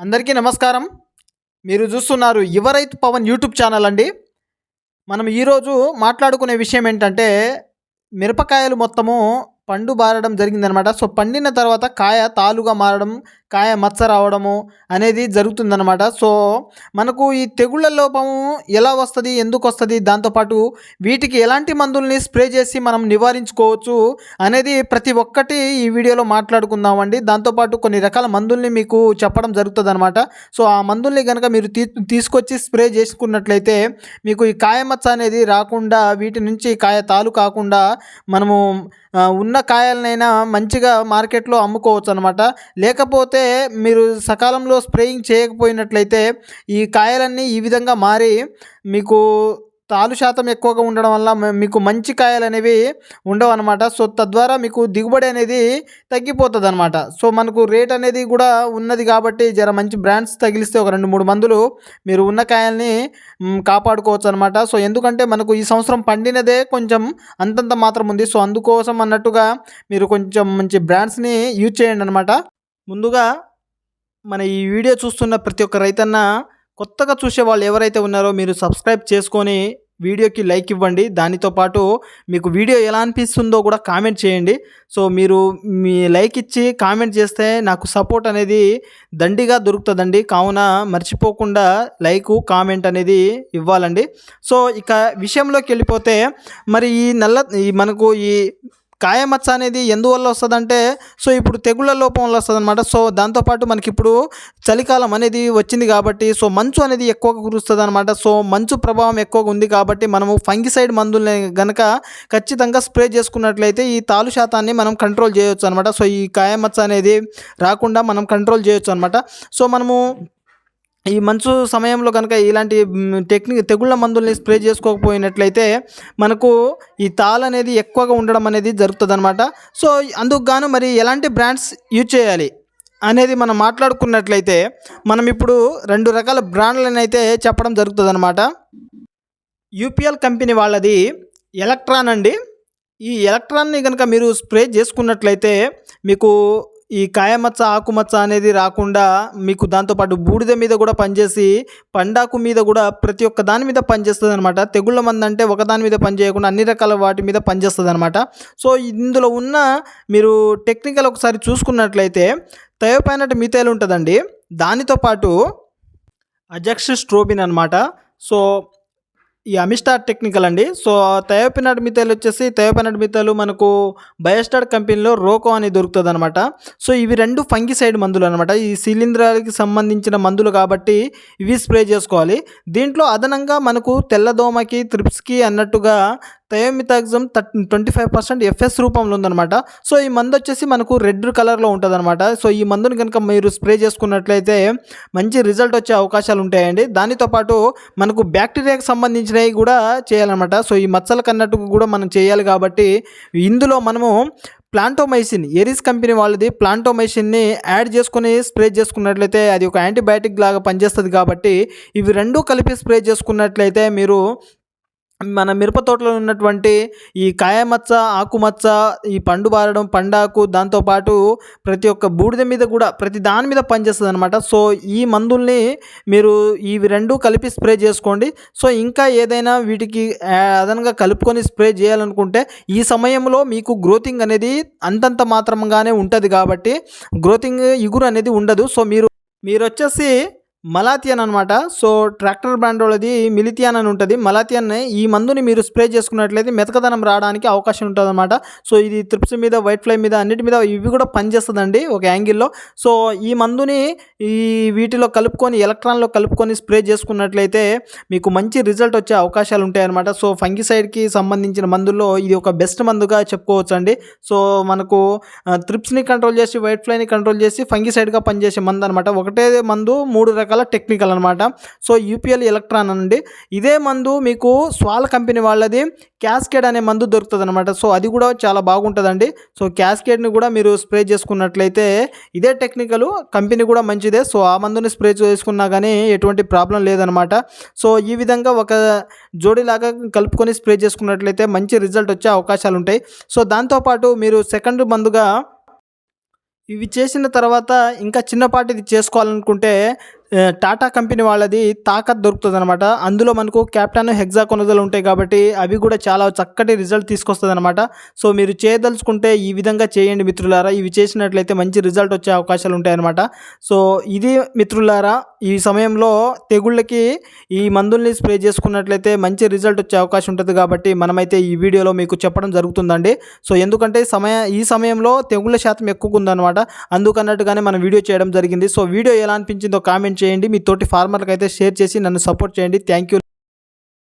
అందరికీ నమస్కారం. మీరు చూస్తున్నారు యువ రైతు పవన్ యూట్యూబ్ ఛానల్ అండి. మనం ఈరోజు మాట్లాడుకునే విషయం ఏంటంటే మిరపకాయలు మొత్తము పండు బారడం జరిగిందనమాట సో పండిన తర్వాత కాయ తాలుగా మారడం కాయ మచ్చ రావడము అనేది జరుగుతుందన్నమాట. సో మనకు ఈ తెగుళ్ళ లోపము ఎలా వస్తుంది ఎందుకు వస్తుంది దాంతోపాటు వీటికి ఎలాంటి మందుల్ని స్ప్రే చేసి మనం నివారించుకోవచ్చు అనేది ప్రతి ఒక్కటి ఈ వీడియోలో మాట్లాడుకుందామండి. దాంతోపాటు కొన్ని రకాల మందుల్ని మీకు చెప్పడం జరుగుతుంది అనమాట సో ఆ మందుల్ని కనుక మీరు తీ తీసుకొచ్చి స్ప్రే చేసుకున్నట్లయితే మీకు ఈ కాయ మచ్చ అనేది రాకుండా వీటి నుంచి కాయ తాలు కాకుండా మనము ఉన్న కాయలనైనా మంచిగా మార్కెట్లో అమ్ముకోవచ్చు అనమాట లేకపోతే మీరు సకాలంలో స్ప్రేయింగ్ చేయకపోయినట్లయితే ఈ కాయలన్నీ ఈ విధంగా మారి మీకు తాలు శాతం ఎక్కువగా ఉండడం వల్ల మీకు మంచి కాయలు అనేవి ఉండవు అనమాట సో తద్వారా మీకు దిగుబడి అనేది తగ్గిపోతుంది అనమాట సో మనకు రేట్ అనేది కూడా ఉన్నది కాబట్టి జర మంచి బ్రాండ్స్ తగిలిస్తే ఒక రెండు మూడు మందులు మీరు ఉన్న కాయల్ని కాపాడుకోవచ్చు అనమాట సో ఎందుకంటే మనకు ఈ సంవత్సరం పండినదే కొంచెం అంతంత మాత్రం ఉంది. సో అందుకోసం అన్నట్టుగా మీరు కొంచెం మంచి బ్రాండ్స్ని యూజ్ చేయండి అనమాట ముందుగా మన ఈ వీడియో చూస్తున్న ప్రతి ఒక్క రైతన్న కొత్తగా చూసే వాళ్ళు ఎవరైతే ఉన్నారో మీరు సబ్స్క్రైబ్ చేసుకొని వీడియోకి లైక్ ఇవ్వండి. దానితో పాటు మీకు వీడియో ఎలా అనిపిస్తుందో కూడా కామెంట్ చేయండి. సో మీరు మీ లైక్ ఇచ్చి కామెంట్ చేస్తే నాకు సపోర్ట్ అనేది దండిగా దొరుకుతుందండి. కావున మర్చిపోకుండా లైక్ కామెంట్ అనేది ఇవ్వాలండి. సో ఇక విషయంలోకి వెళ్ళిపోతే మరి ఈ నల్ల ఈ మనకు ఈ కాయమచ్చ అనేది ఎందువల్ల వస్తుందంటే సో ఇప్పుడు తెగుళ్ళ లోపం వల్ల వస్తుంది అనమాట సో దాంతోపాటు మనకి ఇప్పుడు చలికాలం అనేది వచ్చింది కాబట్టి సో మంచు అనేది ఎక్కువగా కురుస్తుంది అనమాట సో మంచు ప్రభావం ఎక్కువగా ఉంది కాబట్టి మనము ఫంగిసైడ్ మందుల్ని గనక ఖచ్చితంగా స్ప్రే చేసుకున్నట్లయితే ఈ తాలు శాతాన్ని మనం కంట్రోల్ చేయొచ్చు అనమాట సో ఈ కాయమచ్చ అనేది రాకుండా మనం కంట్రోల్ చేయొచ్చు అనమాట సో మనము ఈ మంచు సమయంలో కనుక ఇలాంటి టెక్నిక్ తెగుళ్ళ మందుల్ని స్ప్రే చేసుకోకపోయినట్లయితే మనకు ఈ తాల్ అనేది ఎక్కువగా ఉండడం అనేది జరుగుతుంది అనమాట సో అందుకు గాను మరి ఎలాంటి బ్రాండ్స్ యూజ్ చేయాలి అనేది మనం మాట్లాడుకున్నట్లయితే మనం ఇప్పుడు రెండు రకాల బ్రాండ్లను అయితే చెప్పడం జరుగుతుంది అనమాట యూపీఎల్ కంపెనీ వాళ్ళది ఎలక్ట్రాన్ అండి. ఈ ఎలక్ట్రాన్ని కనుక మీరు స్ప్రే చేసుకున్నట్లయితే మీకు ఈ కాయమచ్చ ఆకుమచ్చ అనేది రాకుండా మీకు దాంతోపాటు బూడిద మీద కూడా పనిచేసి పండాకు మీద కూడా ప్రతి ఒక్క దాని మీద పనిచేస్తుంది అనమాట తెగుళ్ళ మంది అంటే ఒకదాని మీద పనిచేయకుండా అన్ని రకాల వాటి మీద పనిచేస్తుంది అనమాట సో ఇందులో ఉన్న మీరు టెక్నికల్ ఒకసారి చూసుకున్నట్లయితే థయోపైనట్ మిథైల్ ఉంటుందండి. దానితో పాటు అజెక్స్ స్ట్రోబిన్ అనమాట సో ఈ అమిస్టార్ టెక్నికల్ అండి. సో థయోపినాట్ మిథైల్ వచ్చేసి థయోపినాట్ మిథైల్ మనకు బయోస్టార్ కంపెనీలో రోకో అని దొరుకుతుంది అనమాట సో ఇవి రెండు ఫంగిసైడ్ మందులు అనమాట ఈ శిలీంధ్రాలకి సంబంధించిన మందులు కాబట్టి ఇవి స్ప్రే చేసుకోవాలి. దీంట్లో అదనంగా మనకు తెల్లదోమకి త్రిప్స్కి అన్నట్టుగా thiamethoxam twenty five percent FS రూపంలో ఉందన్నమాట. సో ఈ మందు వచ్చేసి మనకు రెడ్ కలర్లో ఉంటుంది అనమాట సో ఈ మందుని కనుక మీరు స్ప్రే చేసుకున్నట్లయితే మంచి రిజల్ట్ వచ్చే అవకాశాలు ఉంటాయండి. దానితో పాటు మనకు బ్యాక్టీరియాకి సంబంధించినవి కూడా చేయాలన్నమాట. సో ఈ మచ్చల అన్నట్టు కూడా మనం చేయాలి కాబట్టి ఇందులో మనము ప్లాంటోమైసిన్ ఎరిస్ కంపెనీ వాళ్ళది ప్లాంటోమైసిన్ని యాడ్ చేసుకుని స్ప్రే చేసుకున్నట్లయితే అది ఒక యాంటీబయాటిక్ లాగా పనిచేస్తుంది కాబట్టి ఇవి రెండూ కలిపి స్ప్రే చేసుకున్నట్లయితే మీరు మన మిరప తోటలో ఉన్నటువంటి ఈ కాయమచ్చ ఆకుమచ్చ ఈ పండు బారడం పండాకు దాంతోపాటు ప్రతి ఒక్క బూడిద మీద కూడా ప్రతి దాని మీద పనిచేస్తుంది అనమాట సో ఈ మందుల్ని మీరు ఇవి రెండు కలిపి స్ప్రే చేసుకోండి. సో ఇంకా ఏదైనా వీటికి అదనంగా కలుపుకొని స్ప్రే చేయాలనుకుంటే ఈ సమయంలో మీకు గ్రోతింగ్ అనేది అంతంత మాత్రంగానే ఉంటుంది కాబట్టి గ్రోతింగ్ ఇగురు అనేది ఉండదు. సో మీరు మీరు వచ్చేసి మలాథియన్ అనమాట సో ట్రాక్టర్ బ్రాండ్ వాళ్ళది మిలిథియాన్ అని ఉంటుంది. మలాథియన్ ఈ మందుని మీరు స్ప్రే చేసుకున్నట్లయితే మెతకదనం రావడానికి అవకాశం ఉంటుంది అనమాట సో ఇది త్రిప్స్ మీద వైట్ ఫ్లై మీద అన్నిటి మీద ఇవి కూడా పనిచేస్తుందండి ఒక యాంగిల్లో సో ఈ మందుని ఈ వీటిలో కలుపుకొని ఎలక్ట్రాన్లో కలుపుకొని స్ప్రే చేసుకున్నట్లయితే మీకు మంచి రిజల్ట్ వచ్చే అవకాశాలు ఉంటాయన్నమాట. సో ఫంగిసైడ్కి సంబంధించిన మందుల్లో ఇది ఒక బెస్ట్ మందుగా చెప్పుకోవచ్చు అండి సో మనకు త్రిప్స్ని కంట్రోల్ చేసి వైట్ ఫ్లైని కంట్రోల్ చేసి ఫంగిసైడ్గా పనిచేసే మందు అనమాట ఒకటే మందు మూడు రకాల టెక్నికల్ అనమాట సో యూపీఎల్ ఎలక్ట్రాన్ అండి ఇదే మందు మీకు స్వాల్ కంపెనీ వాళ్ళది క్యాస్కేడ్ అనే మందు దొరుకుతుంది అనమాట సో అది కూడా చాలా బాగుంటుందండి. సో క్యాస్కేడ్ని కూడా మీరు స్ప్రే చేసుకున్నట్లయితే ఇదే టెక్నికల్ కంపెనీ కూడా మంచిదే. సో ఆ మందుని స్ప్రే చేసుకున్నా కానీ ఎటువంటి ప్రాబ్లం లేదనమాట సో ఈ విధంగా ఒక జోడీలాగా కలుపుకొని స్ప్రే చేసుకున్నట్లయితే మంచి రిజల్ట్ వచ్చే అవకాశాలు ఉంటాయి. సో దాంతోపాటు మీరు సెకండ్ మందుగా ఇవి చేసిన తర్వాత ఇంకా చిన్నపాటిది చేసుకోవాలనుకుంటే టాటా కంపెనీ వాళ్ళది తాకత్ దొరుకుతుంది అనమాట అందులో మనకు క్యాప్టన్ హెగ్జాకొనజల్ ఉంటాయి కాబట్టి అవి కూడా చాలా చక్కటి రిజల్ట్ తీసుకొస్తుంది అనమాట సో మీరు చేయదలుచుకుంటే ఈ విధంగా చేయండి మిత్రులారా. ఇవి చేసినట్లయితే మంచి రిజల్ట్ వచ్చే అవకాశాలు ఉంటాయి అనమాట సో ఇది మిత్రులారా ఈ సమయంలో తెగుళ్ళకి ఈ మందుల్ని స్ప్రే చేసుకున్నట్లయితే మంచి రిజల్ట్ వచ్చే అవకాశం ఉంటుంది కాబట్టి మనమైతే ఈ వీడియోలో మీకు చెప్పడం జరుగుతుందండి. సో ఎందుకంటే సమయ ఈ సమయంలో తెగుళ్ళ శాతం ఎక్కువగా ఉందన్నమాట. అందుకన్నట్టుగానే మనం వీడియో చేయడం జరిగింది. సో వీడియో ఎలా అనిపించిందో కామెంట్ కామెంట్ చేయండి. మీ తోటి ఫార్మర్లకు అయితే షేర్ చేసి నన్ను సపోర్ట్ చేయండి. Thank you.